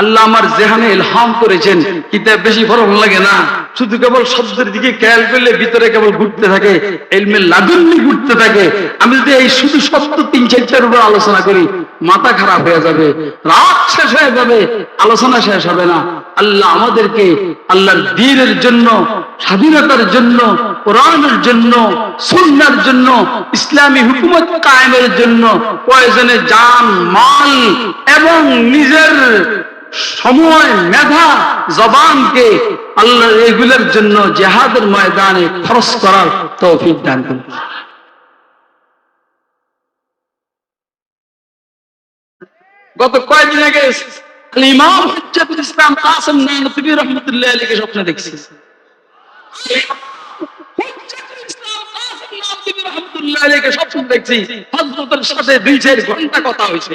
আল্লাহ আমার জেহানে ইলহাম করেছেন, কিতাব বেশি ফরক লাগে না। শুধু কেবল শব্দের দিকে খেয়াল করলে ভিতরে কেবল ঘুরতে থাকে এলমে লাগুন্নি ঘুরতে থাকে। আমি যদি এই শুধু শব্দ তিন চারটার উপর আলোচনা করি, মাথা খারাপ হয়ে যাবে, রাত শেষ হয়ে যাবে, আলোচনা শেষ হবে না। আল্লাহ আমাদেরকে আল্লাহর দিনের জন্য, স্বাধীনতার জন্য, কোরআনের জন্য, সুন্নার জন্য, ইসলামী হুকুমত কায়েমের জন্য প্রয়োজনে যান মাল এবং নিজের সময়, মেধা, জবানকে আল্লাহ এগুলোর জন্য জেহাদের ময়দানে খরচ করার তৌফিক দান করুন। গত কয়েকদিন আগে ইমাম হজ্জাতুল ইসলাম কাসেম নানতুবি রহমতুল্লাহ আলীকে স্বপ্নে দেখছি। স্বপ্নে দেখছি, হযরতের সাথে দুই চার ঘণ্টা কথা হয়েছে।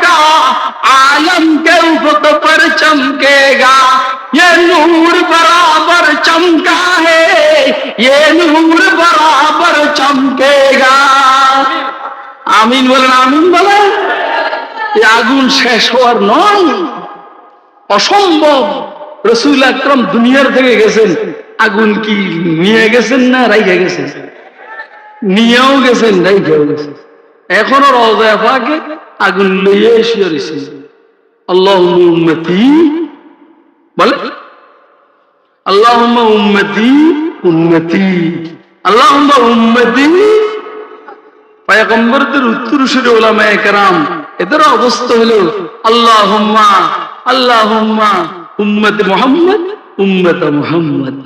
अहमद का आलम के ऊपर पर चमकेगा ये नूर बराबर चमका है ये नूर बराबर चमकेगा আমিন বলেন আমিন বলেন এই আগুন শেষ হওয়ার নয় অসম্ভব রসুল আকরম দুনিয়ার থেকে গেছেন আগুন কি নিয়ে গেছেন না রাইখে গেছেন নিয়েও গেছেন রাইখেও গেছেন এখনো রওজা পাকে আগুন লইয়ে এসে রয়েছে। আল্লাহ উম্মতি, বলে? আল্লাহ উম্মতি উম্মতি। আল্লাহ উম্মতি। পায়গম্বরদের উত্তরসূরি ওলামা একরাম এদের অবস্থা হলো আল্লাহ আল্লাহ উম্মত মোহাম্মদ উম্মত মোহাম্মদ।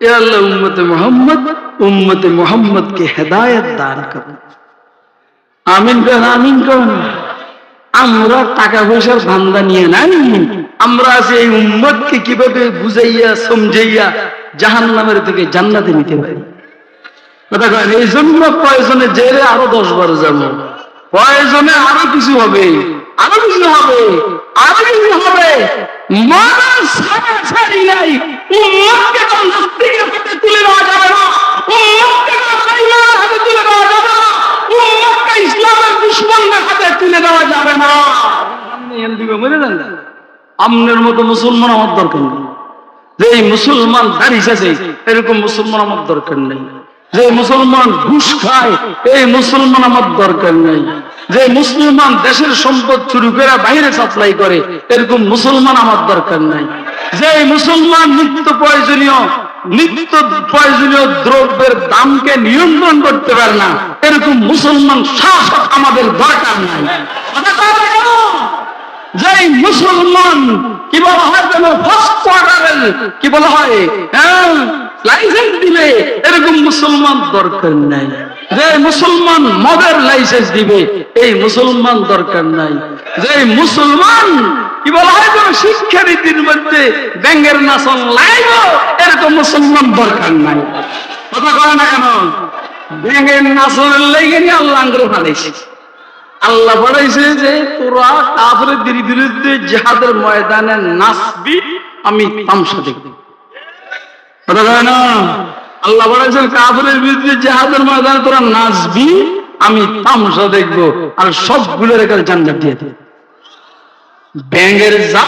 এ আল্লাহ উম্মত মোহাম্মদ উম্মত মোহাম্মদ কে হেদায়ত দান করুন। আমিন কেন আমিন কেন আমরা টাকা পয়সার ধান্দা নিয়ে নাই। আমরা আছি এই উম্মতকে কীভাবে বুঝাইয়া, সমঝাইয়া জাহান নামের থেকে জান্নাতে নিতে পারি? এই জন্য প্রয়োজনে জেলে আরও দশ বার যাব প্রয়োজনে আরও কিছু হবে, আরও কিছু হবে, আরও কিছু হবে। মানুষ তুলে দেওয়া যাবে না তো বেঈমানের হাতে তুলে দেওয়া যাবে না উম্মতকে ইসলামের দুশ্মনদের হাতে তুলে দেওয়া যাবে না। আমনের মতো মুসলমান আমার দরকার নেই। যে মুসলমান এরকম মুসলমান আমার দরকার নেই। যে মুসলমান ঘুষ খায়, এই মুসলমান আমার দরকার নেই। যে মুসলমান দেশের সম্পদ চুরি করে বাইরে সাপ্লাই করে, এরকম মুসলমান আমার দরকার নাই। যে মুসলমান নিত্য প্রয়োজনীয় নিত্য প্রয়োজনীয় দ্রব্যের দামকে নিয়ন্ত্রণ করতে পারে না এরকম মুসলমান শাসক আমাদের দরকার নাই? যে মুসলমান, কি বলা হয় যেন কি বলা হয় হ্যাঁ লাইসেন্স দিবে, এরকম মুসলমান দরকার নাই। যে মুসলমান মদের লাইসেন্স দিবে, এই মুসলমান দরকার নাই। যে মুসলমান, কি বলা হয় যেন শিক্ষানীতির মধ্যে ব্যাঙ্গের নাচন লাইব, এরকম মুসলমান দরকার নাই। কথা কয় না কেন? ব্যাঙ্গের নাচনের লেগে নিয়ে আল্লাহ ফালাইছে। আল্লাহ বলেছে যে, তোরা কাফেরদের বিরুদ্ধে জেহাদের ময়দানে নাচবি, আমি তামসা দেখব। কথা কয় না? আল্লাহ বলেছেন কাফেরের বিরুদ্ধে জেহাদের ময়দানে তোরা নাচবি, আমি তামসা দেখব, আর সবগুলোর জান্নাত দিয়ে দেব। ব্যাঙের যা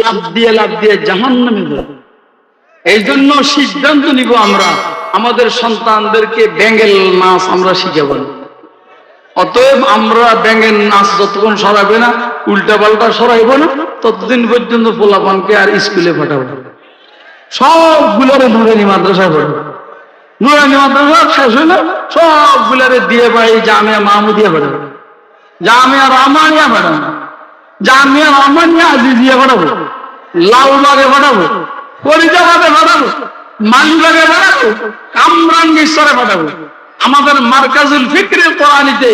লাভ দিয়ে লাভ দিয়ে জাহান নামে এই জন্য সিদ্ধান্ত নিব আমরা, আমাদের সন্তানদেরকে ব্যাঙ্গেল নাচ আমরা শিখাবো না অতএব আমরা ব্যাঙের নাচ যতক্ষণ সরাবে না, উল্টা পাল্টা সরাইব না, ততদিন পর্যন্ত পোলাপানকে আর স্কুলে পাঠাবো। সবগুলোর নুরেনি মাদ্রাসায় পড়বে। নুরানি মাদ্রাসা শেষ হইল, সবগুলারে দিয়ে পাই জামিয়া মাহমুদিয়া বেড়াবো জামিয়া রহমানিয়া বেড়াবো জামিয়া রহমানিয়া আজিজিয়া বেড়াবো লালবাগে বেড়াবো ফরিদাবাদে বেড়াবো মালিবাগে বেড়াবো কামরাঙ্গেশ্বরে বেড়াবো আমাদের মার্কাজুল ফিক্রে কোরআনিতে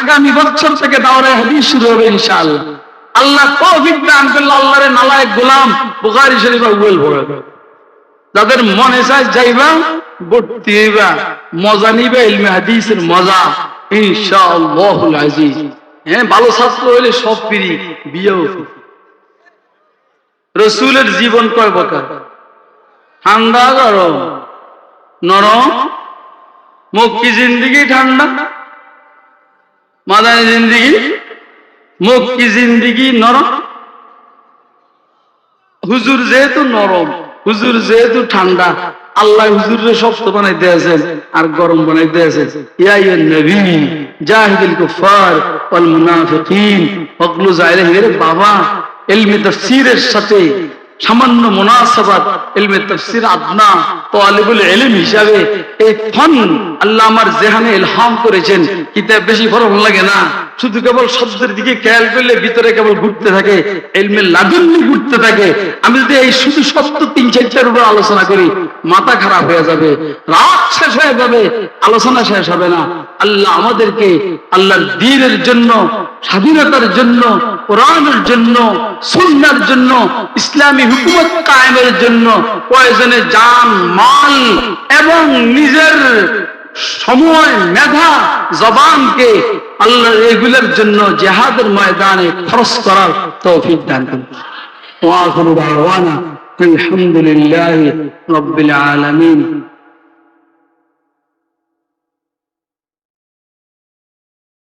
আগামী বছর থেকে দাওরে হাদিস শুরু হবে ইনশাআল্লাহ। আল্লাহ তৌফিক দান করলে আল্লাহরে নালায়েক গোলাম বুখারী শরীফ পড়াবে যাদের মনে চায় যাইবা, ভর্তি হইবা, মজা নিবা, ইলমে হাদিসের মজা, ইনশাআল্লাহুল আজিজ। হ্যাঁ ভালো ছাত্র হইলে সব ফিরি, বিয়েও রসুলের জীবন কয় প্রকার? ঠান্ডা, গরম, নরম মুক্তি জিন্দিগি ঠান্ডা? মাদানি জিন্দিগি? মুক্তি জিন্দিগি নরম? হুজুর যেহেতু নরম, হুজুর যেহেতু ঠান্ডা, আল্লাহ হুজুরের শক্ত বানাইতে আছেন আর গরম বানাইতে আছেন ইয়া ইয়া নবী, জাহিদুল কুফার ওয়াল মুনাফিকিন ওয়াকলু জাইরিহি বাবা, ইলমি তাফসীরের সাথে সামান্য মুনাসাবাত, ইলমে তাফসীর আদনা, তালিবুল ইলম হিসাবে এই ফন আল্লাহ আমার জেহানে ইলহাম করেছেন। কিতাব বেশি ফরক লাগে না। শুধু কেবল শব্দের দিকে খেয়াল করলে ভিতরে কেবল ঘুরতে থাকে এলমে লাদুল্লি ঘুরতে থাকে। আমি যদি এই শুধু সত্য তিন চারটার উপর আলোচনা করি, মাথা খারাপ হয়ে যাবে, রাত শেষ হয়ে যাবে, আলোচনা শেষ হবে না। আল্লাহ আমাদেরকে আল্লাহর দিনের জন্য, স্বাধীনতার জন্য, কোরআনের জন্য, সুন্নার জন্য, ইসলামী হুকুমত কায়েমের জন্য প্রয়োজনে যান মাল এবং নিজের সময়, মেধা, জবানকে আল্লাহ এগুলোর জন্য জেহাদের ময়দানে খরচ করার তৌফিক দান করুন। আলহামদুলিল্লাহি রাব্বিল আলামিন।